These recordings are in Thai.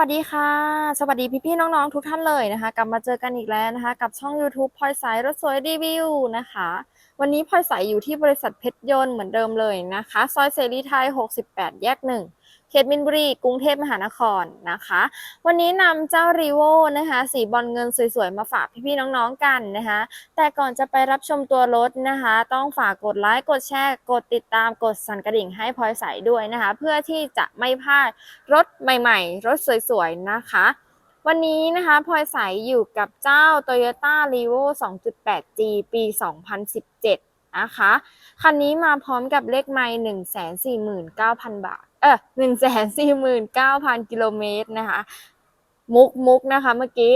วัสดีค่ะ สวัสดีพี่ๆน้องๆ ทุกท่านเลยนะคะ กลับมาเจอกันอีกแล้วนะคะ กับช่อง YouTube พลอยสายรถสวยรีวิวนะคะ วันนี้พลอยสายอยู่ที่บริษัทเพชรยนต์เหมือนเดิมเลยนะคะ ซอยเสรีไทย 68 แยกหนึ่ง เขตมินบุรีกรุงเทพมหานครนะคะ วันนี้นำเจ้ารีโวนะคะ สีบอลเงินสวยๆ มาฝากพี่ๆน้องๆกันนะคะ แต่ก่อนจะไปรับชมตัวรถนะคะ ต้องฝากกดไลค์กดแชร์กดติดตามกดสั่นกระดิ่งให้พลอยใสด้วยนะคะ เพื่อที่จะไม่พลาดรถใหม่ ๆ รถสวยๆ นะคะวันนี้นะคะพลอยใสอยู่กับเจ้า Toyota r e v o 2.8G ปี 2017 นะคะ คันนี้มาพร้อมกับเลขไมล์149,000 บาท เออหนึ่งแสนสี่หมื่นเก้าพันกิโลเมตรนะคะ มุกมุกนะคะเมื่อกี้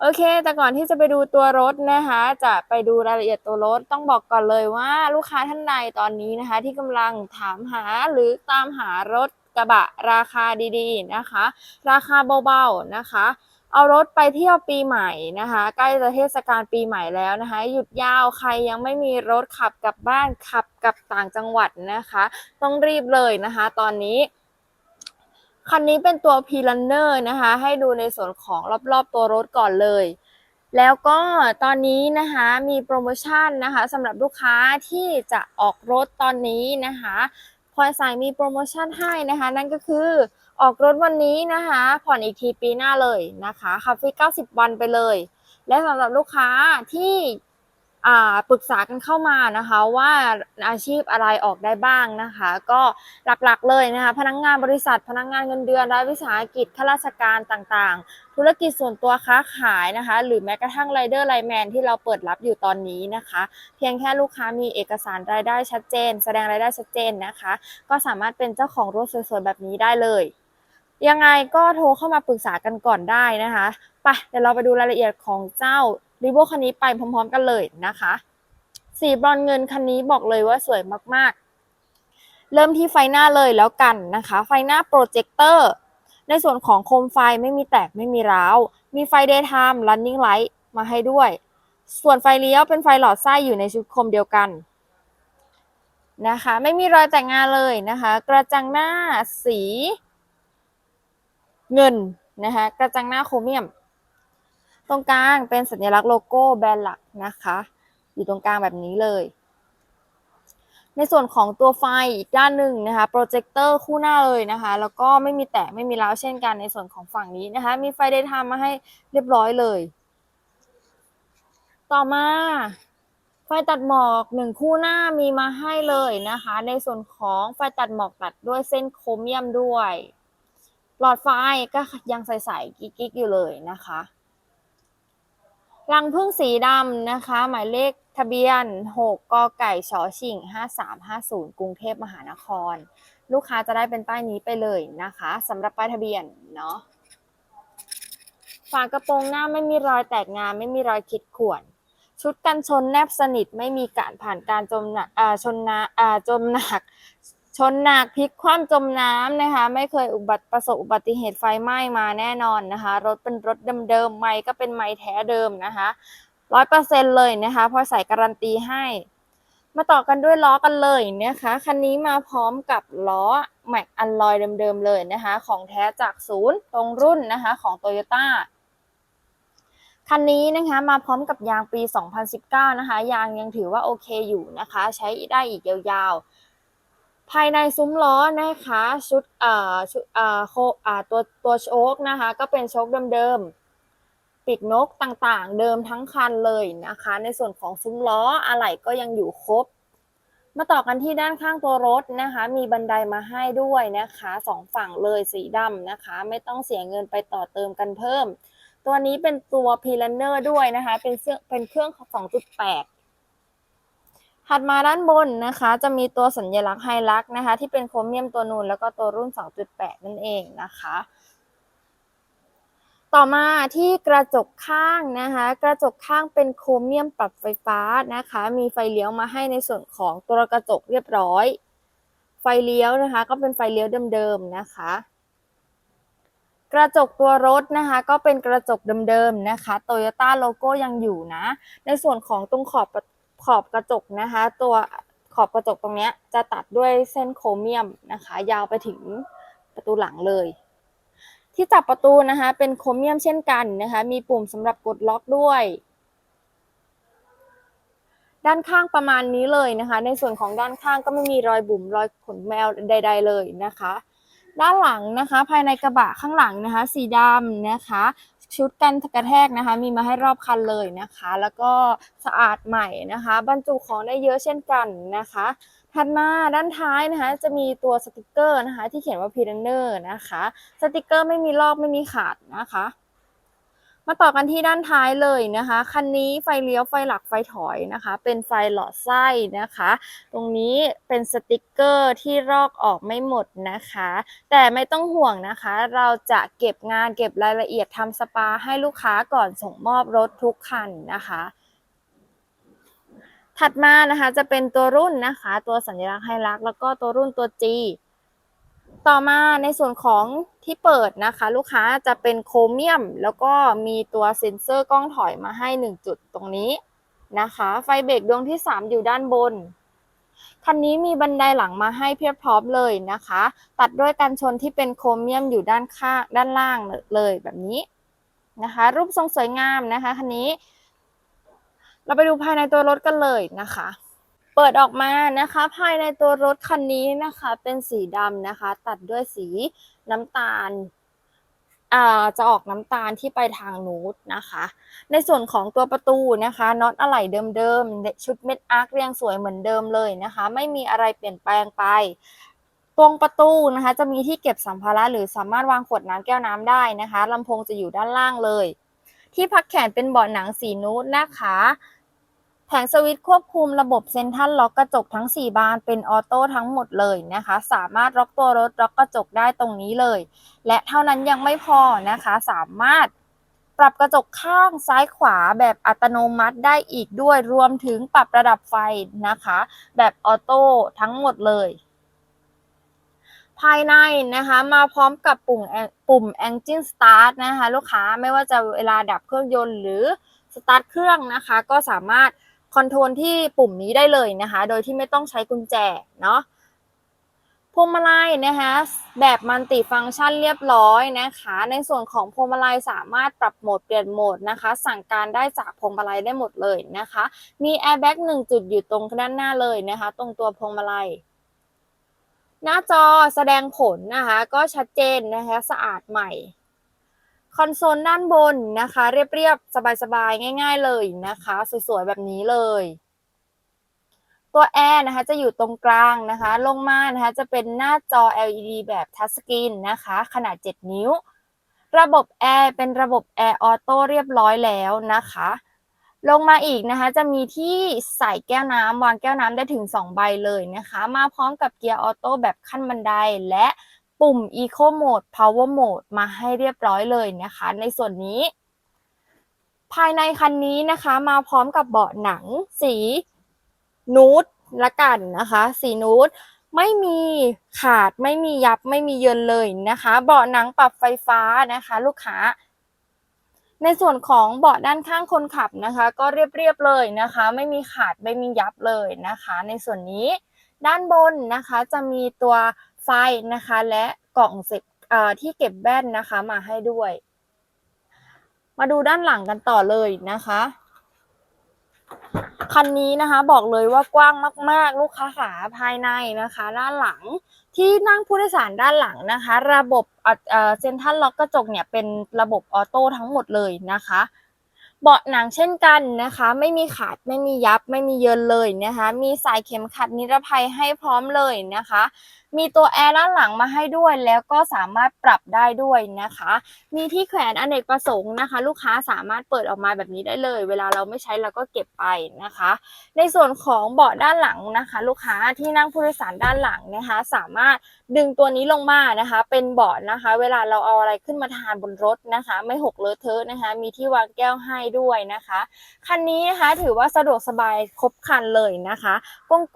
โอเค แต่ก่อนที่จะไปดูตัวรถนะคะ จะไปดูรายละเอียดตัวรถ ต้องบอกก่อนเลยว่าลูกค้าท่านใดตอนนี้นะคะ ที่กำลังถามหาหรือตามหารถกระบะราคาดีๆนะคะ ราคาเบาๆนะคะ เอารถไปเที่ยวปีใหม่นะคะ ใกล้จะเทศกาลปีใหม่แล้วนะคะ หยุดยาวใครยังไม่มีรถขับกลับบ้านขับกลับต่างจังหวัดนะคะ ต้องรีบเลยนะคะ ตอนนี้คันนี้เป็นตัว p l a n n e r นะคะ ให้ดูในส่วนของรอบๆตัวรถก่อนเลย แล้วก็ตอนนี้นะคะมีโปรโมชั่นนะคะสำหรับลูกค้าที่จะออกรถตอนนี้นะคะพลอยสายมีโปรโมชั่นให้นะคะ นั่นก็คือ ออกรถวันนี้นะคะ ผ่อนอีกทีปีหน้าเลยนะคะขับฟรี90 วันไปเลย และสำหรับลูกค้าที่ปรึกษากันเข้ามานะคะว่าอาชีพอะไรออกได้บ้างนะคะ ก็หลักๆเลยนะคะพนักงานบริษัทพนักงานเงินเดือนรัฐวิสาหกิจข้าราชการต่างๆ ธุรกิจส่วนตัวค้าขายนะคะ หรือแม้กระทั่งไรเดอร์ไลแมนที่เราเปิดรับอยู่ตอนนี้นะคะ เพียงแค่ลูกค้ามีเอกสารรายได้ชัดเจน แสดงรายได้ชัดเจนนะคะ ก็สามารถเป็นเจ้าของรถสวยๆแบบนี้ได้เลย ยังไงก็โทรเข้ามาปรึกษากันก่อนได้นะคะไปเดี๋ยวเราไปดูรายละเอียดของเจ้ารีโวคันนี้ไปพร้อม ๆ กันเลยนะคะ สีบรอนเงินคันนี้บอกเลยว่าสวยมากๆ เริ่มที่ไฟหน้าเลยแล้วกันนะคะ ไฟหน้าโปรเจคเตอร์ในส่วนของโคมไฟไม่มีแตกไม่มีร้าว มีไฟ daytime running light มาให้ด้วย ส่วนไฟเลี้ยวเป็นไฟหลอดไส้อยู่ในชุดโคมเดียวกันนะคะ ไม่มีรอยแต่งงานเลยนะคะ กระจังหน้าสี เงินนะคะกระจังหน้าโครเมียม ตรงกลางเป็นสัญลักษณ์โลโก้แบรนด์หลักนะคะ อยู่ตรงกลางแบบนี้เลย ในส่วนของตัวไฟอีกด้านหนึ่งนะคะโปรเจคเตอร์คู่หน้าเลยนะคะ แล้วก็ไม่มีแตกไม่มีร้าวเช่นกันในส่วนของฝั่งนี้นะคะ มีไฟเดย์ไทม์มาให้เรียบร้อยเลย ต่อมาไฟตัดหมอกหนึ่งคู่หน้ามีมาให้เลยนะคะ ในส่วนของไฟตัดหมอกตัดด้วยเส้นโครเมียมด้วย หลอดไฟก็ยังใสๆกิ๊กๆอยู่เลยนะคะรังพึ่งสีดำนะคะ หมายเลขทะเบียน6กกไก่ชอชิง5350 กรุงเทพมหานคร ลูกค้าจะได้เป็นป้ายนี้ไปเลยนะคะสำหรับป้ายทะเบียนเนาะฝากระโปรงหน้าไม่มีรอยแตกงานไม่มีรอยขีดข่วน ชุดกันชนแนบสนิทไม่มีการผ่านการจมหนักอ่าชนนาอ่าจมหนัก ชนหนักพลิกคว่ำจมน้ำนะคะ ไม่เคยอุบัติประสบอุบัติเหตุไฟไหม้มาแน่นอนนะคะ รถเป็นรถเดิมๆไม่ก็เป็นไม้แท้เดิมนะคะร้อยเปอร์เซ็นเลยนะคะพอใส่การันตีให้ มาต่อกันด้วยล้อกันเลยนะคะคันนี้มาพร้อมกับล้อแม็กอันลอยเดิมๆเลยนะคะ ของแท้จากศูนย์ตรงรุ่นนะคะของ t o y ยต้าคันนี้นะคะมาพร้อมกับยางปี 2019 นะคะ ยางยังถือว่าโอเคอยู่นะคะ ใช้ได้อีกยาวๆ ภายในซุ้มล้อนะคะชุดเอ่อชุดเอ่อโคอ่าตัวตัวโชคนะคะ ก็เป็นโชคเดิมๆปีกนกต่างๆ เดิมทั้งคันเลยนะคะ ในส่วนของซุ้มล้ออะไหล่ก็ยังอยู่ครบ มาต่อกันที่ด้านข้างตัวรถนะคะ มีบันไดมาให้ด้วยนะคะสองฝั่งเลยสีดำนะคะ ไม่ต้องเสียเงินไปต่อเติมกันเพิ่ม ตัวนี้เป็นตัว p l a n n e r ด้วยนะคะ เป็นเครื่องเป็นเครื่อง 2.8 ถัดมาด้านบนนะคะ จะมีตัวสัญลักษณ์ไฮลักนะคะ ที่เป็นโครเมียมตัวนูนแล้วก็ตัวรุ่น 2.8 นั่นเองนะคะ ต่อมาที่กระจกข้างนะคะ กระจกข้างเป็นโครเมียมปรับไฟฟ้านะคะ มีไฟเลี้ยวมาให้ในส่วนของตัวกระจกเรียบร้อย ไฟเลี้ยวนะคะ ก็เป็นไฟเลี้ยวเดิมๆนะคะกระจกตัวรถนะคะก็เป็นกระจกเดิมๆนะคะโตโยต้าโลโก้ยังอยู่นะ ในส่วนของตรงขอบ ขอบกระจกนะคะ ตัวขอบกระจกตรงนี้จะตัดด้วยเส้นโครเมียมนะคะ ยาวไปถึงประตูหลังเลย ที่จับประตูนะคะ เป็นโครเมียมเช่นกันนะคะ มีปุ่มสำหรับกดล็อกด้วยด้านข้างประมาณนี้เลยนะคะ ในส่วนของด้านข้างก็ไม่มีรอยบุ๋มรอยขนแมวใด ๆ เลยนะคะ ด้านหลังนะคะ ภายในกระบะข้างหลังนะคะ สีดำนะคะ ชุดกันกระแทกนะคะ มีมาให้รอบคันเลยนะคะ แล้วก็สะอาดใหม่นะคะ บรรจุของได้เยอะเช่นกันนะคะ ถัดมาด้านท้ายนะคะ จะมีตัวสติกเกอร์นะคะ ที่เขียนว่าพีเรนเนอร์นะคะ สติกเกอร์ไม่มีลอกไม่มีขาดนะคะ มาต่อกันที่ด้านท้ายเลยนะคะ คันนี้ไฟเลี้ยวไฟหลักไฟถอยนะคะ เป็นไฟหลอดไส้นะคะ ตรงนี้เป็นสติกเกอร์ที่ลอกออกไม่หมดนะคะ แต่ไม่ต้องห่วงนะคะ เราจะเก็บงานเก็บรายละเอียดทำสปาให้ลูกค้าก่อนส่งมอบรถทุกคันนะคะถัดมานะคะจะเป็นตัวรุ่นนะคะ ตัวสัญลักษณ์ไฮลักแล้วก็ตัวรุ่นตัว G ต่อมาในส่วนของที่เปิดนะคะ ลูกค้าจะเป็นโครเมียม แล้วก็มีตัวเซ็นเซอร์กล้องถอยมาให้ 1 จุดตรงนี้นะคะ ไฟเบรกดวงที่ 3 อยู่ด้านบนคันนี้มีบันไดหลังมาให้เพียบพร้อมเลยนะคะ ตัดด้วยกันชนที่เป็นโครเมียมอยู่ด้านข้างด้านล่างเลยแบบนี้นะคะ รูปทรงสวยงามนะคะคันนี้ เราไปดูภายในตัวรถกันเลยนะคะ เปิดออกมานะคะ ภายในตัวรถคันนี้นะคะ เป็นสีดำนะคะ ตัดด้วยสีน้ำตาลจะออกน้ำตาลที่ไปทางนูดนะคะ ในส่วนของตัวประตูนะคะน็อตอะไหล่เดิมๆ ชุดเม็ดอาร์คเรียงสวยเหมือนเดิมเลยนะคะ ไม่มีอะไรเปลี่ยนแปลงไปตรงประตูนะคะ จะมีที่เก็บสัมภาระหรือสามารถวางขวดน้ำแก้วน้ำได้นะคะลำโพงจะอยู่ด้านล่างเลย ที่พักแขนเป็นเบาะหนังสีนูดนะคะ แผงสวิตช์ควบคุมระบบเซ็นทรัลล็อกกระจกทั้ง 4 บานเป็นออโต้ทั้งหมดเลยนะคะ สามารถล็อกตัวรถล็อกกระจกได้ตรงนี้เลย และเท่านั้นยังไม่พอนะคะ สามารถปรับกระจกข้างซ้ายขวาแบบอัตโนมัติได้อีกด้วยรวมถึงปรับระดับไฟนะคะ แบบออโต้ทั้งหมดเลย ภายในนะคะ มาพร้อมกับปุ่มปุ่ม Engine Start นะคะ ลูกค้าไม่ว่าจะเวลาดับเครื่องยนต์หรือสตาร์ทเครื่องนะคะ ก็สามารถ คอนโทรลที่ปุ่มนี้ได้เลยนะคะ โดยที่ไม่ต้องใช้กุญแจเนาะพวงมาลัยนะคะแบบมัลติฟังก์ชันเรียบร้อยนะคะ ในส่วนของพวงมาลัยสามารถปรับโหมดเปลี่ยนโหมดนะคะ สั่งการได้จากพวงมาลัยได้หมดเลยนะคะ มีแอร์แบ็กหนึ่งจุดอยู่ตรงด้านหน้าเลยนะคะ ตรงตัวพวงมาลัย หน้าจอแสดงผลนะคะ ก็ชัดเจนนะคะ สะอาดใหม่ คอนโซลด้านบนนะคะ เรียบๆ สบายๆ ง่าย ๆ เลยนะคะ สวยๆ แบบนี้เลย ตัวแอร์นะคะจะอยู่ตรงกลางนะคะ ลงมานะคะจะเป็นหน้าจอ LED แบบทัชสกรีนนะคะ ขนาด 7 นิ้ว ระบบแอร์เป็นระบบแอร์ออโต้เรียบร้อยแล้วนะคะ ลงมาอีกนะคะจะมีที่ใส่แก้วน้ำวางแก้วน้ำได้ถึง 2 ใบเลยนะคะ มาพร้อมกับเกียร์ออโต้แบบขั้นบันไดและ ปุ่ม Eco Mode Power Mode มาให้เรียบร้อยเลยนะคะ ในส่วนนี้ ภายในคันนี้นะคะมาพร้อมกับเบาะหนังสีนูดละกันนะคะ สีนูดไม่มีขาดไม่มียับไม่มีเยินเลยนะคะ เบาะหนังปรับไฟฟ้านะคะ ลูกค้า ในส่วนของเบาะด้านข้างคนขับนะคะ ก็เรียบๆเลยนะคะ ไม่มีขาดไม่มียับเลยนะคะ ในส่วนนี้ด้านบนนะคะจะมีตัว ไฟนะคะ และกล่องเสร็จที่เก็บแว่นนะคะมาให้ด้วย มาดูด้านหลังกันต่อเลยนะคะ คันนี้นะคะบอกเลยว่ากว้างมาก ๆ ลูกค้าขาภายในนะคะ ด้านหลังที่นั่งผู้โดยสารด้านหลังนะคะ ระบบเซ็นทรัลล็อกกระจกเนี่ยเป็นระบบออโต้ทั้งหมดเลยนะคะ เบาะหนังเช่นกันนะคะ ไม่มีขาดไม่มียับไม่มีเยินเลยนะคะ มีสายเข็มขัดนิรภัยให้พร้อมเลยนะคะ มีตัวแอร์ด้านหลังมาให้ด้วย แล้วก็สามารถปรับได้ด้วยนะคะ มีที่แขวนอเนกประสงค์นะคะ ลูกค้าสามารถเปิดออกมาแบบนี้ได้เลย เวลาเราไม่ใช้เราก็เก็บไปนะคะ ในส่วนของเบาะด้านหลังนะคะ ลูกค้าที่นั่งผู้โดยสารด้านหลังนะคะ สามารถดึงตัวนี้ลงมานะคะ เป็นเบาะนะคะ เวลาเราเอาอะไรขึ้นมาทานบนรถนะคะ ไม่หกเลอะเทอะนะคะ มีที่วางแก้วให้ด้วยนะคะคันนี้นะคะถือว่าสะดวกสบายครบคันเลยนะคะ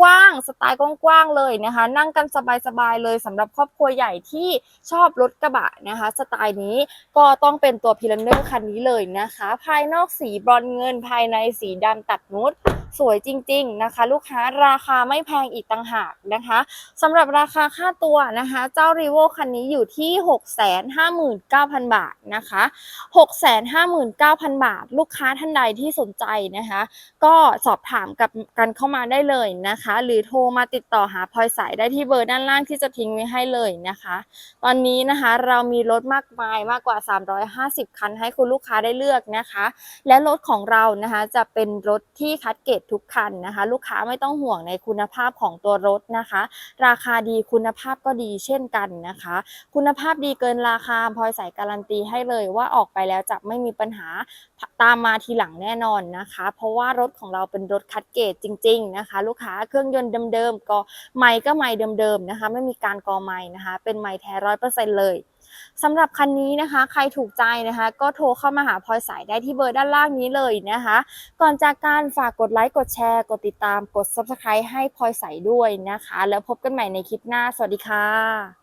กว้างๆสไตล์กว้างๆเลยนะคะ นั่งกันสบายๆเลยสำหรับครอบครัวใหญ่ที่ชอบรถกระบะนะคะ สไตล์นี้ก็ต้องเป็นตัวพิลันเนอร์คันนี้เลยนะคะ ภายนอกสีบรอนเงินภายในสีดำตัดนูด สวยจริง ๆนะคะ ลูกค้าราคาไม่แพงอีกต่างหากนะคะสำหรับราคาค่าตัวนะคะ เจ้า r ีโวคันนี้อยู่ที่ 659,000 บาทนะคะ 659,000 บาท ลูกค้าท่านใดที่สนใจนะคะ ก็สอบถามกับกันเข้ามาได้เลยนะคะ หรือโทรมาติดต่อหาพลอยสายได้ที่เบอร์ด้านล่างที่จะทิ้งไว้ให้เลยนะคะ ตอนนี้นะคะเรามีรถมากมายมากกว่า 350 คันให้คุณลูกค้าได้เลือกนะคะ และรถของเรานะคะจะเป็นรถที่คัดเกรดทุกคันนะคะ ลูกค้าไม่ต้องห่วงในคุณภาพของตัวรถนะคะ ราคาดีคุณภาพก็ดีเช่นกันนะคะ คุณภาพดีเกินราคาพลอยใสายการันตีให้เลยว่าออกไปแล้วจะไม่มีปัญหาตามมาทีหลังแน่นอนนะคะ เพราะว่ารถของเราเป็นรถคัดเกรดจริง ๆนะคะ ลูกค้าเครื่องยนต์เดิมๆก็ไมค์ก็ไมค์เดิมๆนะคะ ไม่มีการกอไมค์นะคะ เป็นไมค์แท้ร้อยเปอร์เซ็นต์เลย สำหรับคันนี้นะคะ ใครถูกใจนะคะ ก็โทรเข้ามาหาพลอยสายได้ที่เบอร์ด้านล่างนี้เลยนะคะ ก่อนจากการฝากกดไลค์กดแชร์ กดติดตามกด subscribe ให้พลอยสายด้วยนะคะ แล้วพบกันใหม่ในคลิปหน้า สวัสดีค่ะ